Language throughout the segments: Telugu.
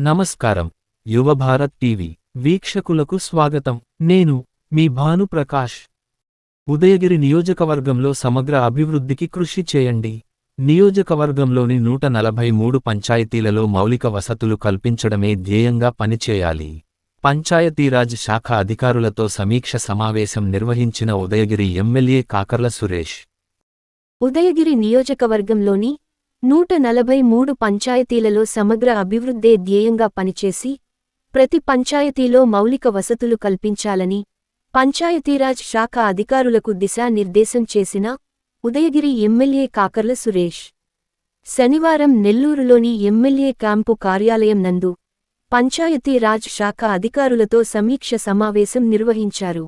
నమస్కారం. యువభారత్ టీవీ వీక్షకులకు స్వాగతం. నేను మీ భానుప్రకాష్ ఉదయగిరి నియోజకవర్గంలో సమగ్ర అభివృద్ధికి కృషి చేయండి. నియోజకవర్గంలోని నూట నలభై మూడు పంచాయతీలలో మౌలిక వసతులు కల్పించడమే ధ్యేయంగా పనిచేయాలి. పంచాయతీరాజ్ శాఖ అధికారులతో సమీక్ష సమావేశం నిర్వహించిన ఉదయగిరి ఎమ్మెల్యే కాకర్ల సురేష్. ఉదయగిరి నియోజకవర్గంలోని నూట నలభై మూడు పంచాయతీలలో సమగ్ర అభివృద్ధే ధ్యేయంగా పనిచేసి ప్రతి పంచాయతీలో మౌలిక వసతులు కల్పించాలని పంచాయతీరాజ్ శాఖ అధికారులకు దిశానిర్దేశం చేసిన ఉదయగిరి ఎమ్మెల్యే కాకర్ల సురేష్. శనివారం నెల్లూరులోని ఎమ్మెల్యే క్యాంపు కార్యాలయం నందు పంచాయతీరాజ్ శాఖ అధికారులతో సమీక్ష సమావేశం నిర్వహించారు.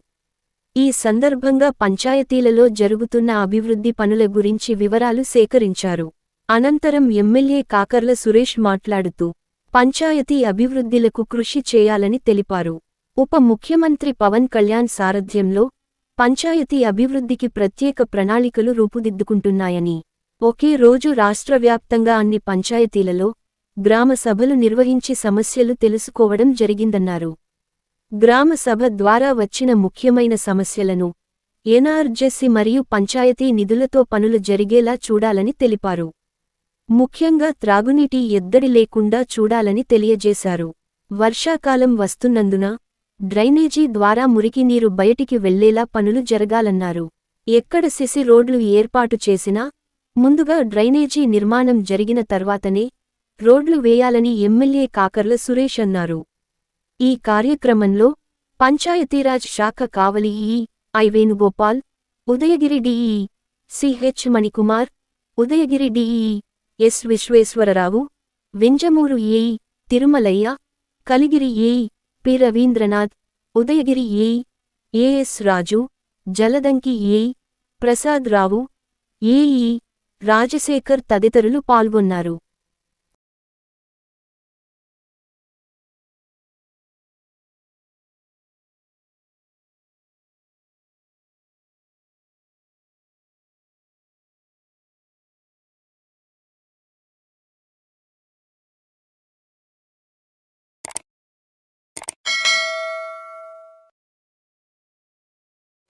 ఈ సందర్భంగా పంచాయతీలలో జరుగుతున్న అభివృద్ధి పనుల గురించి వివరాలు సేకరించారు. అనంతరం ఎమ్మెల్యే కాకర్ల సురేష్ మాట్లాడుతూ పంచాయతీ అభివృద్ధిలకు కృషి చేయాలని తెలిపారు. ఉప ముఖ్యమంత్రి పవన్ కళ్యాణ్ సారథ్యంలో పంచాయతీ అభివృద్ధికి ప్రత్యేక ప్రణాళికలు రూపుదిద్దుకుంటున్నాయని. ఒకే రోజు రాష్ట్రవ్యాప్తంగా అన్ని పంచాయతీలలో గ్రామ సభలు నిర్వహించి సమస్యలు తెలుసుకోవడం జరిగిందన్నారు. గ్రామ సభ ద్వారా వచ్చిన ముఖ్యమైన సమస్యలను ఎన్ఆర్జెస్సీ మరియు పంచాయతీ నిధులతో పనులు జరిగేలా చూడాలని తెలిపారు. ముఖ్యంగా త్రాగునీటి ఎద్దడి లేకుండా చూడాలని తెలియజేశారు. వర్షాకాలం వస్తున్నందున డ్రైనేజీ ద్వారా మురికినీరు బయటికి వెళ్ళేలా పనులు జరగాలన్నారు. ఎక్కడ సిసి రోడ్లు ఏర్పాటు చేసినా ముందుగా డ్రైనేజీ నిర్మాణం జరిగిన తర్వాతనే రోడ్లు వేయాలని ఎమ్మెల్యే కాకర్ల సురేష్ అన్నారు. ఈ కార్యక్రమంలో పంచాయతీరాజ్ శాఖ Kavali E E Venugopal Udayagiri DE CH Manikumar Udayagiri DE S Visweswara Rao Venjamuru AE Tirumalayya Kaligiri AE P. Ravindranath Udayagiri AE AS Raju Jaladanki AE Prasad Rao AE Rajasekhar తదితరులు పాల్గొన్నారు.